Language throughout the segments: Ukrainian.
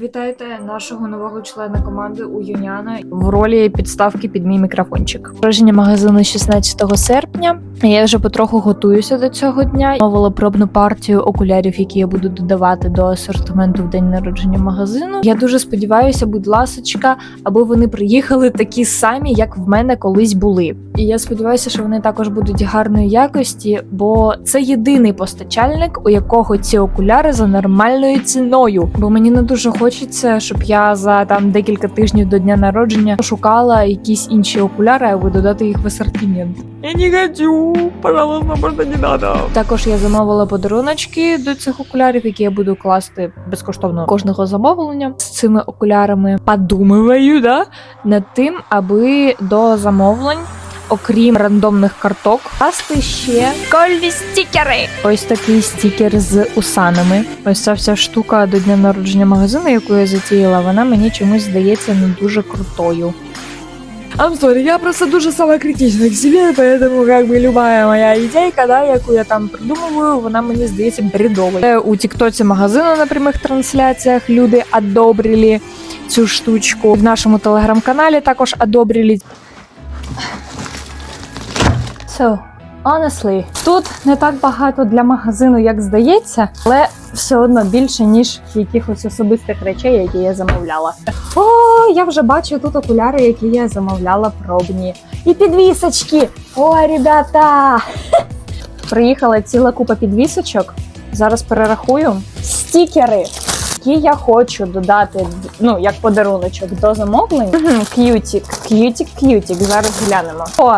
Вітайте нашого нового члена команди у Юніана в ролі підставки під мій мікрофончик. Враження магазину 16 серпня. Я вже потроху готуюся до цього дня. Мовила пробну партію окулярів, які я буду додавати до асортименту в день народження магазину. Я дуже сподіваюся, будь ласочка, аби вони приїхали такі самі, як в мене колись були. І я сподіваюся, що вони також будуть гарної якості, бо це єдиний постачальник, у якого ці окуляри за нормальною ціною. Бо мені не дуже хочеться, щоб я за там декілька тижнів до дня народження шукала якісь інші окуляри, аби додати їх в асортимент. Я не хочу, пожалуйста, можно не надо. Також я замовила подаруночки до цих окулярів, які я буду класти безкоштовно кожного замовлення з цими окулярами. Подумаю, да, над тим, аби до замовлень. Окрім рандомних карток, класти ще кольні стікери. Ось такий стікер з усанами. Ось ця вся штука до дня народження магазину, яку я затіяла, вона мені чомусь здається не дуже крутою. I'm sorry, я просто дуже самокритична к себе, поэтому как бы любая моя ідейка, да, яку я там придумую, вона мені здається бредовою. Е, У тіктоці магазину на прямих трансляціях люди одобрили цю штучку. В нашому телеграм-каналі також одобрили. So, honestly, тут не так багато для магазину, як здається, але все одно більше, ніж якихось особистих речей, які я замовляла. О, я вже бачу тут окуляри, які я замовляла пробні. І підвісочки. О, ребята! Приїхала ціла купа підвісочок. Зараз перерахую. Стікери, які я хочу додати, ну, як подаруночок до замовлень. К'ютік, к'ютік, к'ютік. Зараз глянемо. О,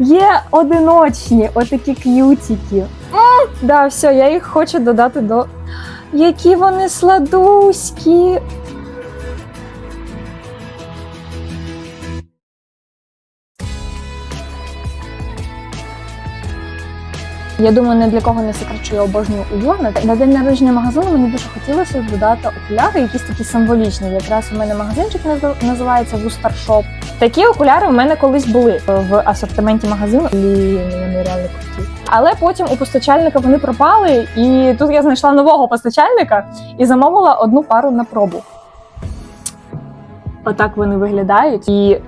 є одиночні, отакі к'ютіки. М, Да, все, я їх хочу додати до. Які вони сладуські! Я думаю, не для кого не секрет, що я обожнюю Уйона. На день народження магазину мені дуже хотілося додати окуляри, якісь такі символічні. Якраз у мене магазинчик назив- називається Вустер Шоп. Такі окуляри у мене колись були в асортименті магазину. Блін, вони реально круті. Але потім у постачальника вони пропали, і тут я знайшла нового постачальника і замовила одну пару на пробу. Отак вони виглядають. І.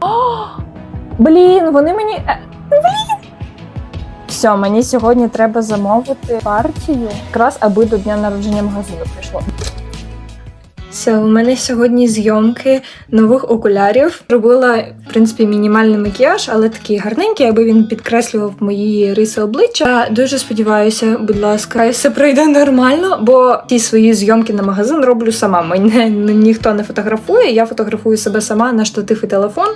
О! Блін, вони мені. е, все, мені сьогодні треба замовити партію, якраз аби до дня народження магазину прийшло. Все, у мене сьогодні зйомки нових окулярів. Робила, в принципі, мінімальний макіяж, але такий гарненький, аби він підкреслював мої риси обличчя. Я дуже сподіваюся, будь ласка, все пройде нормально, бо ті свої зйомки на магазин роблю сама. Мене ніхто не фотографує. Я фотографую себе сама на штатив і телефон.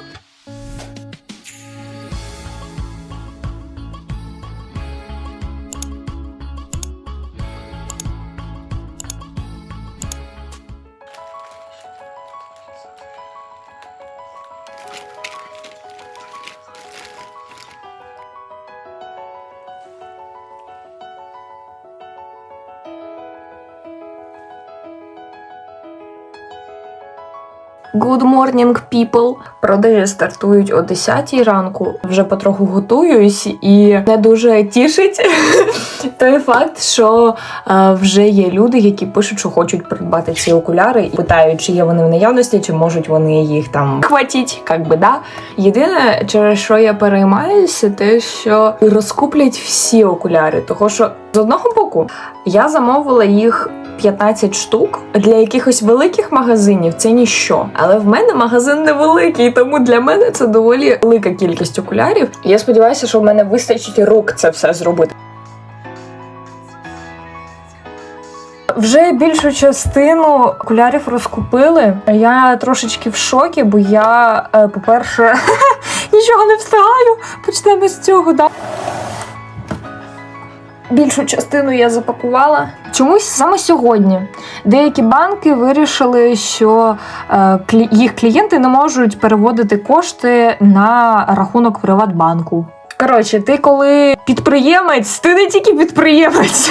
Good morning, people! Продажі стартують о 10 ранку. Вже потроху готуюсь, і не дуже тішить той факт, що е, вже є люди, які пишуть, що хочуть придбати ці окуляри, і питають, чи є вони в наявності, чи можуть вони їх там хватіть. Как би, да? Єдине, через що я переймаюся, те, що розкуплять всі окуляри, того що з одного боку я замовила їх 15 штук. Для якихось великих магазинів це ніщо. Але в мене магазин невеликий, тому для мене це доволі велика кількість окулярів. Я сподіваюся, що в мене вистачить рук це все зробити. Вже більшу частину окулярів розкупили. Я трошечки в шокі, бо я, е, по-перше, нічого не встигаю. Почнемо з цього. Да? Більшу частину я запакувала. Чомусь саме сьогодні деякі банки вирішили, що е, їх клієнти не можуть переводити кошти на рахунок Приватбанку. Коротше, ти коли підприємець, ти не тільки підприємець.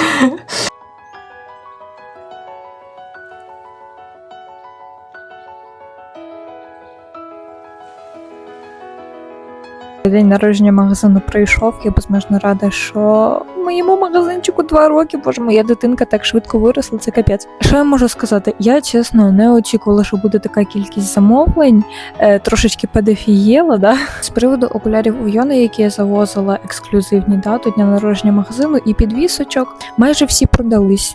День народження магазину прийшов. Я безмежно рада, що моєму магазинчику два роки. Боже, моя дитинка так швидко виросла, це капець. Що я можу сказати? Я чесно не очікувала, що буде така кількість замовлень. Е, трошечки педофієла, да? З приводу окулярів у Йони, які я завозила ексклюзивні дату дня народження магазину і підвісочок, майже всі продались.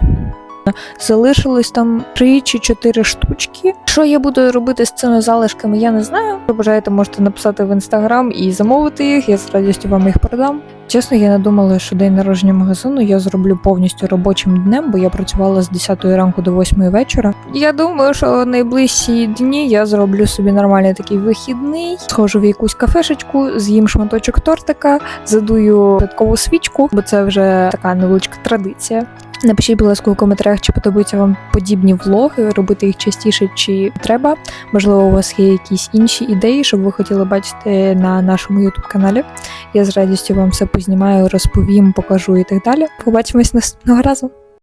Залишилось там 3 чи 4 штучки. Що я буду робити з цими залишками, я не знаю. Якщо бажаєте, можете написати в інстаграм і замовити їх. Я з радістю вам їх продам. Чесно, я не думала, що день народження магазину я зроблю повністю робочим днем, бо я працювала з 10 ранку до 8 вечора. Я думаю, що найближчі дні я зроблю собі нормальний такий вихідний, схожу в якусь кафешечку, з'їм шматочок тортика, задую додаткову свічку, бо це вже така невеличка традиція. Напишіть, будь ласка, у коментарях, чи подобаються вам подібні влоги, робити їх частіше, чи треба. Можливо, у вас є якісь інші ідеї, щоб ви хотіли бачити на нашому youtube каналі. Я з радістю вам все познімаю, розповім, покажу і так далі. Побачимось наступного разу.